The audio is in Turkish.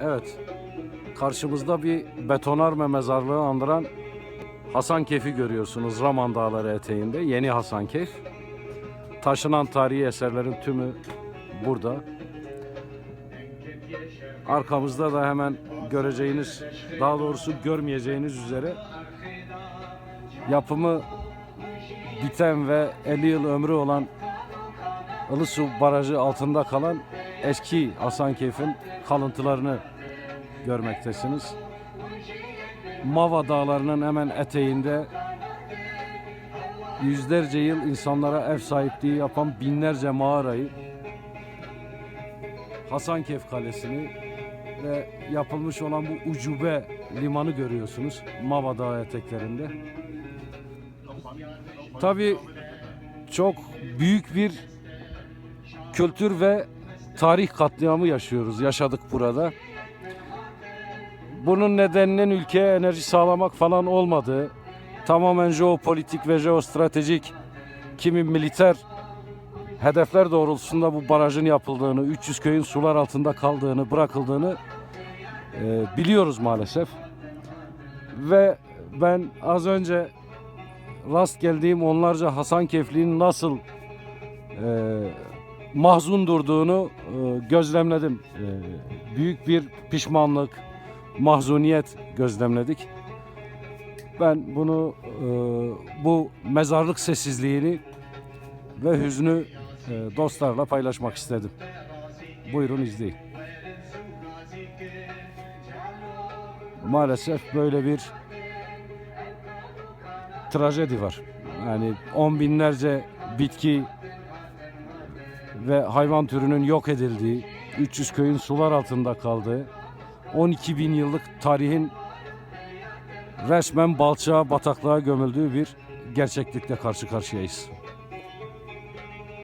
Evet. Karşımızda bir betonarme mezarlığı andıran Hasankeyf'i görüyorsunuz Raman Dağları eteğinde. Yeni Hasankeyf. Taşınan tarihi eserlerin tümü burada. Arkamızda da hemen göreceğiniz, daha doğrusu görmeyeceğiniz üzere yapımı biten ve 50 yıl ömrü olan Ilısu Barajı altında kalan eski Hasankeyf'in kalıntılarını görmektesiniz. Mava Dağları'nın hemen eteğinde yüzlerce yıl insanlara ev sahipliği yapan binlerce mağarayı, Hasankeyf Kalesi'ni ve yapılmış olan bu ucube limanı görüyorsunuz Mava Dağı eteklerinde. Tabii çok büyük bir kültür ve tarih katliamı yaşıyoruz, yaşadık burada. Bunun nedeninin ülkeye enerji sağlamak falan olmadığı, tamamen jeopolitik ve jeostratejik kimi militer hedefler doğrultusunda bu barajın yapıldığını, 300 köyün sular altında kaldığını, bırakıldığını e, biliyoruz maalesef. Ve ben az önce rast geldiğim onlarca Hasankeyfli'nin nasıl e, mahzun durduğunu e, gözlemledim. E, büyük bir pişmanlık, mahzuniyet gözlemledik. Ben bunu e, bu mezarlık sessizliğini ve hüznü dostlarla paylaşmak istedim. Buyurun izleyin. Maalesef böyle bir trajedi var. Yani on binlerce bitki ve hayvan türünün yok edildiği, 300 köyün sular altında kaldığı, 12 bin yıllık tarihin resmen balçağa, bataklığa gömüldüğü bir gerçeklikle karşı karşıyayız.